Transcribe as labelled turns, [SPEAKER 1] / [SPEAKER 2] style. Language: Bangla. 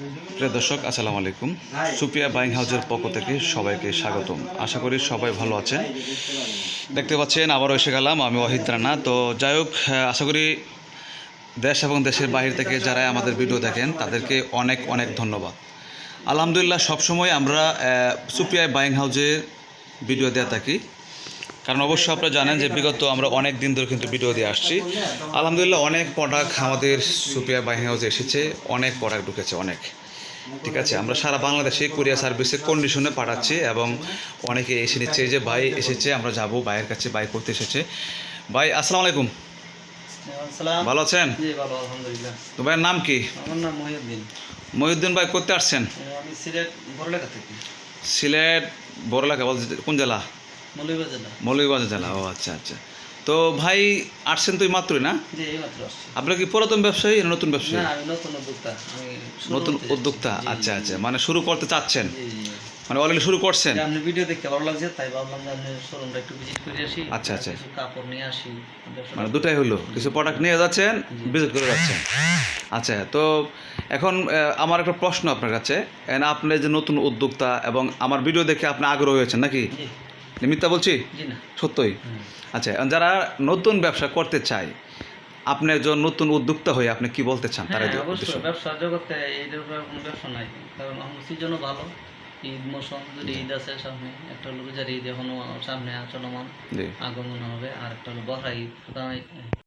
[SPEAKER 1] প্রিয় দর্শক, আসসালামু আলাইকুম। সুপিয়া বাইং হাউসের পক্ষ থেকে সবাইকে স্বাগতম। আশা করি সবাই ভালো আছেন। দেখতে পাচ্ছেন, আবারও এসে গেলাম, আমি অহিত রানা। তো যাই হোক, আশা করি দেশ এবং দেশের বাইরে থেকে যারা আমাদের ভিডিও দেখেন, তাদেরকে অনেক অনেক ধন্যবাদ। আলহামদুলিল্লাহ, সবসময় আমরা সুপিয়া বাইং হাউসের ভিডিও দেওয়া থাকি। কারণ অবশ্যই আপনারা জানেন যে বিগত আমরা অনেক দিন ধরে কিন্তু ভিডিও দিয়ে আসছি। আলহামদুলিল্লাহ অনেক প্রোডাক্ট আমাদের সুপিয়া বাইং হাউসে এসেছে অনেক প্রোডাক্ট ঢুকেছে অনেক। ঠিক আছে আমরা সারা বাংলাদেশে কুরিয়ার সার্ভিসে কন্ডিশনে পাঠাচ্ছি এবং অনেকে এসে নিচ্ছে যে ভাই এসেছে আমরা যাব ভাইয়ের কাছে বাই করতে এসেছে। ভাই আসসালামু আলাইকুম। ভালো আছেন? তো ভাইয়ের নাম কি?
[SPEAKER 2] আমার নাম মহিউদ্দিন।
[SPEAKER 1] মহিউদ্দিন ভাই করতে আসছেন?
[SPEAKER 2] সিলেট বড়লেখা থেকে।
[SPEAKER 1] সিলেট বড়লাখা বলতে কোন জেলা?
[SPEAKER 2] মৌলভীবাজার জেলা।
[SPEAKER 1] ও আচ্ছা আচ্ছা। তো ভাই আসছেন তো এই মাত্রই না? আপনার কি পুরাতন ব্যবসায়ী না নতুন ব্যবসায়ী?
[SPEAKER 2] নতুন উদ্যোক্তা
[SPEAKER 1] আচ্ছা আচ্ছা। মানে শুরু করতে চাচ্ছেন। মানে অলরেডি শুরু করছেন?
[SPEAKER 2] আপনি ভিডিও দেখতে ভালো লাগছে তাই ভাবলাম যে আপনি শোরুমটা একটু ভিজিট করে আসি
[SPEAKER 1] আচ্ছা, আচ্ছা।
[SPEAKER 2] কিছু কাপড় নিয়ে আসি
[SPEAKER 1] মানে দুটাই হলো কিছু প্রোডাক্ট নিয়ে যাচ্ছেন ভিজিট করে যাচ্ছেন। আচ্ছা তো এখন আমার একটা প্রশ্ন আপনার কাছে। আপনি যে নতুন উদ্যোক্তা এবং আমার ভিডিও দেখে আপনি আগ্রহ হয়েছেন নাকি? মিথ্যা বলছি?
[SPEAKER 2] না।
[SPEAKER 1] সত্যই? আচ্ছা যারা নতুন ব্যবসা করতে চায় আপনি একজন নতুন উদ্যোক্তা হয়ে আপনি কি বলতে চান? তারা
[SPEAKER 2] হ্যাঁ অবশ্যই ব্যবসা জগতে এই কোনো ব্যবসা নাই। কারণ সিজনও ভালো। ঈদ মৌসুম যদি ঈদ আছে সামনে একটা হলো রোজার ঈদ এখনও সামনে চলমান আগমন হবে আর একটা হলো বহরা ঈদ।